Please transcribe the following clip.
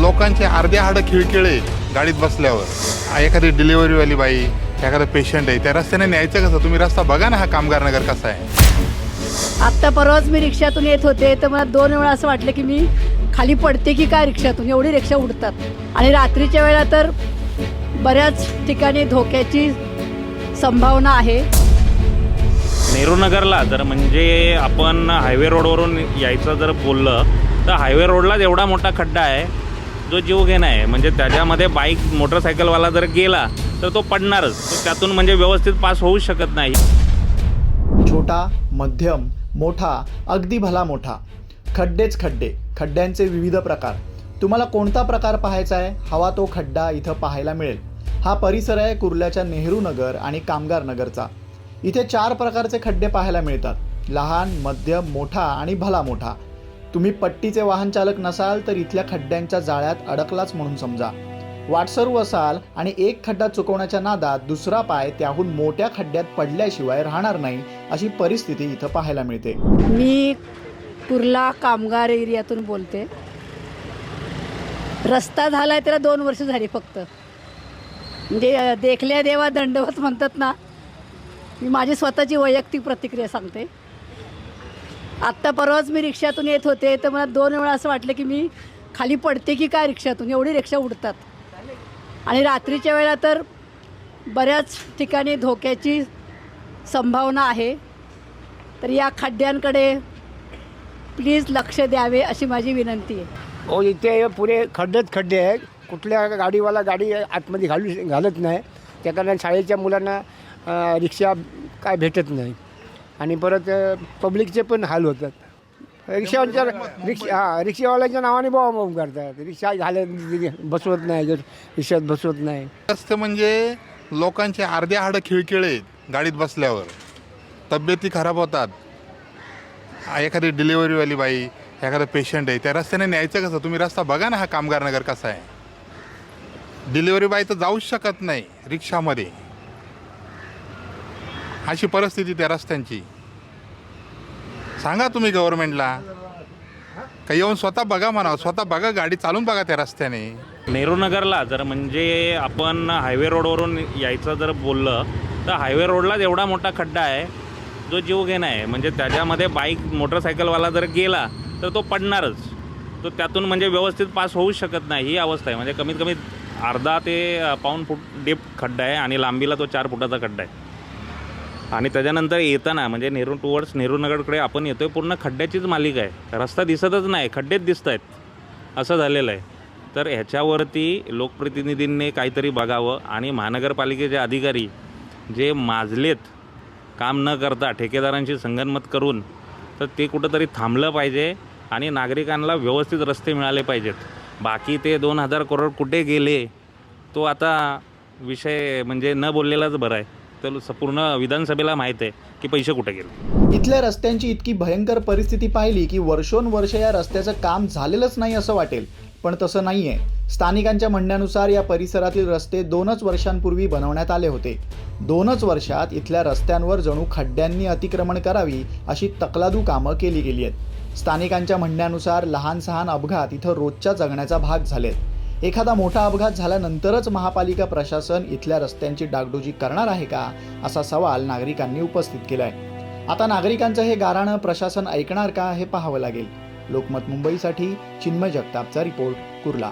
लोकांचे अर्धे हाडं खिळखिळे गाडीत बसल्यावर. एखादी डिलिव्हरीवाली बाई एखादा पेशंट आहे त्या रस्त्याने न्यायचं कसं? तुम्ही रस्ता बघा ना हा कामगार नगर कसा आहे. आत्ता परवाच मी रिक्षातून येत होते तर मला दोन वेळा असं वाटलं की मी खाली पडते की काय रिक्षातून? एवढी रिक्षा उडतात. आणि रात्रीच्या वेळा तर बऱ्याच ठिकाणी धोक्याची संभावना आहे. नेहरू नगरला जर म्हणजे आपण हायवे रोडवरून यायचं जर बोललं तर हायवे रोडलाच एवढा मोठा खड्डा आहे जो जीव घेणं आहे म्हणजे त्याच्यामध्ये बाईक मोटरसायकलवाला जर गेला तर तो पडणारच. तो त्यातून म्हणजे व्यवस्थित पास होऊ शकत नाही. छोटा मध्यम मोठा अगदी भला मोठा. खड्डेच खड्डे खड्ड्यांचे विविध प्रकार. तुम्हाला कोणता प्रकार पाहायचा आहे? हवा तो खड्डा इथं पाहायला मिळेल. हा परिसर आहे कुर्ल्याच्या नेहरू नगर आणि कामगार नगरचा. इथे चार प्रकारचे खड्डे पाहायला मिळतात. लहान मध्यम मोठा आणि भला मोठा. तुम्ही पट्टीचे वाहन चालक नसाल तर इथल्या खड्ड्यांच्या जाळ्यात अडकलाच म्हणून समजा. वाटसरू असाल आणि एक खड्डा चुकवण्याच्या नादात दुसरा पाय त्याहून मोठ्या खड्ड्यात पडल्याशिवाय राहणार नाही अशी परिस्थिती इथं पाहायला मिळते. मी कुर्ला कामगार एरियातून बोलते. रस्ता झाला आहे त्याला दोन वर्ष झाली फक्त. म्हणजे देखल्या देवा दंडवत म्हणतात ना मी माझी स्वतःची वैयक्तिक प्रतिक्रिया सांगते. आत्ता परवाच मी रिक्षातून येत होते तर मला दोन वेळा असं वाटलं की मी खाली पडते की काय रिक्षातून? एवढी रिक्षा उडतात. आणि रात्रीच्या वेळा तर बऱ्याच ठिकाणी धोक्याची संभावना आहे. तर या खड्ड्यांकडे प्लीज लक्ष द्यावे अशी माझी विनंती आहे. हो इथे पुरे खड्डेच खड्डे आहेत. कुठल्या गाडीवाला गाडी आतमध्ये घालू घालत नाही. त्या कारण शाळेच्या मुलांना रिक्षा काय भेटत नाही. आणि परत पब्लिकचे पण हाल होतात. रिक्षावांच्या रिक्षा हां रिक्षावाल्याच्या नावाने बॉम्ब करतात. रिक्षा झाल्या बसवत नाही रिक्षात बसवत नाही. रस्ते म्हणजे लोकांचे अर्धे हाडं खिळखिळे आहेत गाडीत बसल्यावर. तब्येती खराब होतात. एखादी डिलिव्हरीवाली बाई एखादा पेशंट आहे त्या रस्त्याने न्यायचं कसं? तुम्ही रस्ता बघा ना हा कामगार नगर कसा आहे. डिलिव्हरी बाई तर जाऊच शकत नाही रिक्षामध्ये. अशी परिस्थिती त्या रस्त्यांची. सांगा तुम्ही गव्हर्नमेंटला का येऊन स्वतः बघा म्हणा स्वतः बघा गाडी चालून बघा त्या रस्त्याने. नेहरू नगरला जर म्हणजे आपण हायवे रोडवरून यायचं जर बोललं तर हायवे रोडलाच एवढा मोठा खड्डा आहे जो जीवघेणा आहे. म्हणजे त्याच्यामध्ये बाईक मोटरसायकलवाला जर गेला तर तो पडणारच. तो त्यातून म्हणजे व्यवस्थित पास होऊ शकत नाही ही अवस्था आहे. म्हणजे कमीत कमी अर्धा ते पाऊन पाऊण फूट डीप खड्डा आहे आणि लांबीला तो चार फुटाचा खड्डा आहे. आणि त्याच्यानंतर येताना म्हणजे नेहरू टुवर्ड्स नेहरू नगरकडे आपण आहे पूर्ण खड्ड्याचीच मालिक आहे. रस्ता दिसतच नाही खड्डेच दिसत आहेत असं झालेलं आहे. तर ह्याच्यावरती लोकप्रतिनिधींनी काहीतरी बघावं आणि महानगरपालिकेचे अधिकारी जे माजलेत काम न करता ठेकेदारांशी संगनमत करून तर ते कुठंतरी थांबलं पाहिजे आणि नागरिकांना व्यवस्थित रस्ते मिळाले पाहिजेत. बाकी ते दोन हजार करोड कुठे गेले तो आता विषय म्हणजे न बोललेलाच बरं आहे. तर पूर्ण विधानसभेला माहीत आहे की पैसे कुठे गेले. इथल्या रस्त्यांची इतकी भयंकर परिस्थिती पाहिली की वर्षोनवर्ष या रस्त्याचं काम झालेलंच नाही असं वाटेल. पण तसं नाही आहे स्थानिकांच्या म्हणण्यानुसार या परिसरातील रस्ते दोनच वर्षांपूर्वी बनवण्यात आले होते. दोनच वर्षात इथल्या रस्त्यांवर जणू खड्ड्यांनी अतिक्रमण करावी अशी तकलादू कामं केली गेली आहेत. स्थानिकांच्या म्हणण्यानुसार लहान सहान अपघात इथं रोजच्या जगण्याचा भाग झालेत. एखादा मोठा अपघात झाल्यानंतरच महापालिका प्रशासन इथल्या रस्त्यांची डागडुजी करणार आहे का असा सवाल नागरिकांनी उपस्थित केलाय. आता नागरिकांचं हे गाराणं प्रशासन ऐकणार का हे पाहावं लागेल. लोकमत मुंबईसाठी चिन्मय जगतापचा रिपोर्ट कुर्ला.